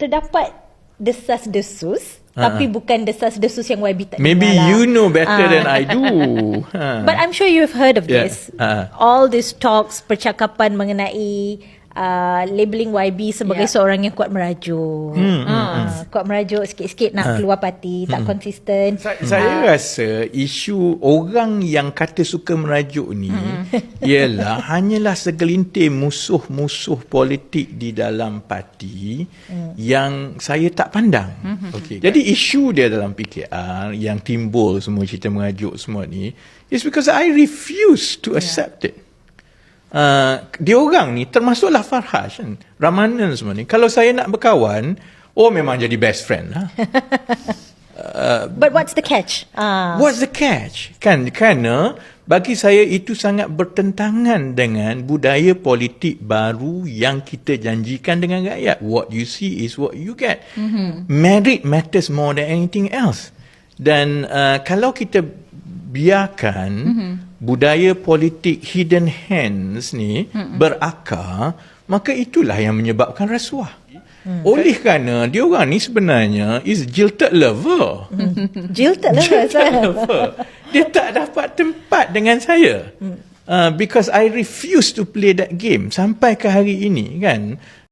terdapat desas-desus tapi bukan desas-desus yang YB tak. Maybe dengar lah. you know better Ah. than I do. Ha. But I'm sure you've heard of Yeah. this. Ah. All these talks, percakapan mengenai uh, labeling YB sebagai Yeah. seorang yang kuat merajuk. Hmm, Ah, kuat merajuk sikit-sikit nak keluar parti, tak konsisten. Sa- Saya rasa isu orang yang kata suka merajuk ni ialah hanyalah segelintir musuh-musuh politik di dalam parti yang saya tak pandang. Okay. Jadi isu dia dalam PKR yang timbul semua cerita merajuk semua ni is because I refuse to accept it. Uh, dia orang ni termasuklah Farhaj kan, Ramanan semua ni. Kalau saya nak berkawan, oh memang jadi best friend lah. But what's the catch? Ah. What's the catch? Kan kerana bagi saya itu sangat bertentangan dengan budaya politik baru yang kita janjikan dengan rakyat. What you see is what you get. Mm-hmm. Merit matters more than anything else. Dan uh, kalau kita biarkan mm-hmm. budaya politik hidden hands ni mm-hmm. berakar, maka itulah yang menyebabkan rasuah. Hmm. Oleh kerana dia orang ni sebenarnya is jilted lover. Jilted lah rasa. Kenapa? Dia tak dapat tempat dengan saya. Uh, because I refuse to play that game sampai ke hari ini kan.